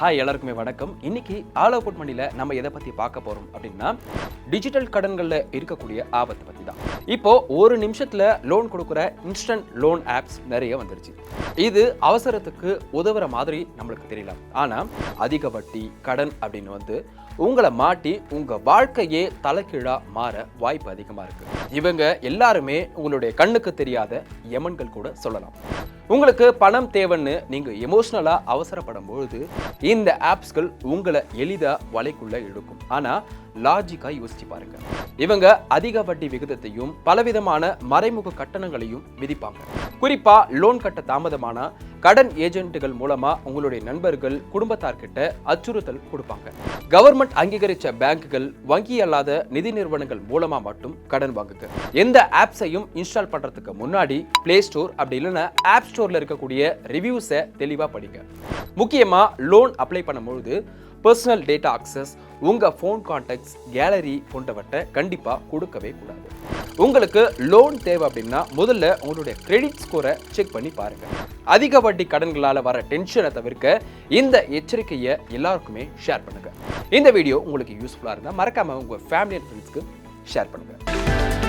Hi எல்லாருக்குமே வணக்கம். இன்னைக்கு ஆல் அவுட் மணியில் நம்ம எதை பற்றி பார்க்க போகிறோம் அப்படின்னா டிஜிட்டல் கடன்களில் இருக்கக்கூடிய ஆபத்தை பற்றி தான். இப்போ ஒரு நிமிஷத்தில் லோன் கொடுக்குற இன்ஸ்டன்ட் லோன் ஆப்ஸ் நிறைய வந்துருச்சு. இது அவசரத்துக்கு உதவுற மாதிரி நம்மளுக்கு தெரியலாம் ஆனால் அதிக வட்டி கடன் அப்படின்னு வந்து உங்களை மாட்டி உங்கள் வாழ்க்கையே தலைகீழா மாற வாய்ப்பு அதிகமாக இருக்குது இவங்க எல்லாருமே உங்களுடைய கண்ணுக்கு தெரியாத யமன்கள் கூட சொல்லலாம். உங்களுக்கு பணம் தேவைன்னு நீங்கள் எமோஷ்னலாக அவசரப்படும் பொழுது இந்த ஆப்ஸ்கள் உங்களை எளிதாக வலைக்குள்ளே இழுக்கும். ஆனால் லாஜிக்காக யோசிச்சு பாருங்க. இவங்க அதிக வட்டி விகிதத்தையும் பலவிதமான மறைமுக கட்டணங்களையும் விதிப்பாங்க. குறிப்பாக லோன் கட்ட தாமதமான கடன் ஏஜென்ட்டுகள் மூலமா உங்களுடைய நண்பர்கள் குடும்பத்தார்கிட்ட அச்சுறுத்தல் கொடுப்பாங்க. கவர்மெண்ட் அங்கீகரிச்ச பேங்குகள் வங்கி அல்லாத நிதி நிறுவனங்கள் மூலமா மட்டும் கடன் வாங்குங்க எந்த ஆப்ஸையும் இன்ஸ்டால் பண்றதுக்கு முன்னாடி பிளே ஸ்டோர் அப்படி இல்லைன்னா ஆப் ஸ்டோர்ல இருக்கக்கூடிய ரிவ்யூஸை தெளிவா படிங்க. முக்கியமா லோன் அப்ளை பண்ணும்பொழுது பர்சனல் டேட்டா அக்சஸ் உங்கள் ஃபோன் கான்டாக்ட்ஸ் கேலரி போன்றவற்றை கண்டிப்பாக கொடுக்கவே கூடாது. உங்களுக்கு லோன் தேவை அப்படின்னா முதல்ல உங்களுடைய கிரெடிட் ஸ்கோரை செக் பண்ணி பாருங்கள் அதிக வட்டி கடன்களால் வர டென்ஷனை தவிர்க்க இந்த எச்சரிக்கையை எல்லாருக்குமே ஷேர் பண்ணுங்கள் இந்த வீடியோ உங்களுக்கு யூஸ்ஃபுல்லாக இருந்தால் மறக்காமல் உங்கள் ஃபேமிலி அண்ட் ஃப்ரெண்ட்ஸ்க்கு ஷேர் பண்ணுங்கள்